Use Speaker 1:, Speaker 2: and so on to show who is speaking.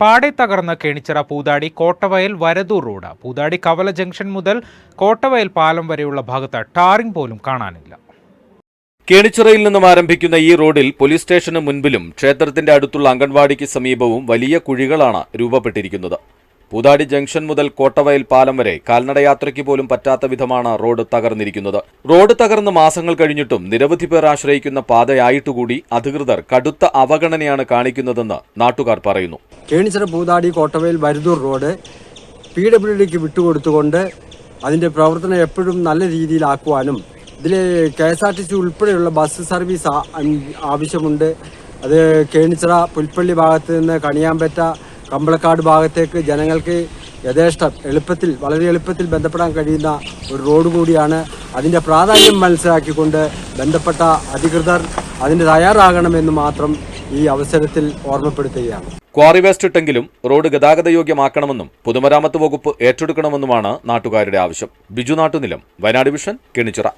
Speaker 1: പാടെ തകർന്ന കേണിച്ചിറ പൂതാടി കോട്ടവയൽ വരദൂർ റോഡ്. പൂതാടി കവല ജംഗ്ഷൻ മുതൽ കോട്ടവയൽ പാലം വരെയുള്ള ഭാഗത്ത് ടാറിംഗ് പോലും കാണാനില്ല.
Speaker 2: കേണിച്ചിറയിൽ നിന്നും ആരംഭിക്കുന്ന ഈ റോഡിൽ പോലീസ് സ്റ്റേഷന് മുൻപിലും ക്ഷേത്രത്തിന്റെ അടുത്തുള്ള അംഗൻവാടിക്ക് സമീപവും വലിയ കുഴികളാണ് രൂപപ്പെട്ടിരിക്കുന്നത്. പൂതാടി ജംഗ്ഷൻ മുതൽ കോട്ടവയൽ പാലം വരെ കാൽനടയാത്രയ്ക്ക് പോലും പറ്റാത്ത വിധമാണ് റോഡ് തകർന്നിരിക്കുന്നത്. റോഡ് തകർന്ന് മാസങ്ങൾ കഴിഞ്ഞിട്ടും നിരവധി പേർ ആശ്രയിക്കുന്ന പാതയായിട്ടുകൂടി അധികൃതർ കടുത്ത അവഗണനയാണ് കാണിക്കുന്നതെന്ന് നാട്ടുകാർ പറയുന്നു.
Speaker 3: Kenichira Poothadi Kottavayal Varuthoor road P W ഡിക്ക് വിട്ടുകൊടുത്തുകൊണ്ട് അതിന്റെ പ്രവർത്തനം എപ്പോഴും നല്ല രീതിയിലാക്കുവാനും ഇതിൽ K S R T C ഉൾപ്പെടെയുള്ള ബസ് സർവീസ് ആവശ്യമുണ്ട്. അത് കേണിച്ചിറ പുൽപ്പള്ളി ഭാഗത്ത് നിന്ന് കണിയാമ്പറ്റ കമ്പളക്കാട് ഭാഗത്തേക്ക് ജനങ്ങൾക്ക് യഥേഷ്ടം എളുപ്പത്തിൽ വളരെ എളുപ്പത്തിൽ ബന്ധപ്പെടാൻ കഴിയുന്ന ഒരു റോഡ് കൂടിയാണ്. അതിന്റെ പ്രാധാന്യം മനസ്സിലാക്കിക്കൊണ്ട് ബന്ധപ്പെട്ട അധികൃതർ അതിന് തയ്യാറാകണമെന്ന് മാത്രം ഈ അവസരത്തിൽ ഓർമ്മപ്പെടുത്തുകയാണ്.
Speaker 2: ക്വാറി വേസ്റ്റ് ഇട്ടെങ്കിലും റോഡ് ഗതാഗതയോഗ്യമാക്കണമെന്നും പൊതുമരാമത്ത് വകുപ്പ് ഏറ്റെടുക്കണമെന്നുമാണ് നാട്ടുകാരുടെ ആവശ്യം. ബിജു നാട്ടുനിലം വയനാട് വിഷൻ കേണിച്ചിറ.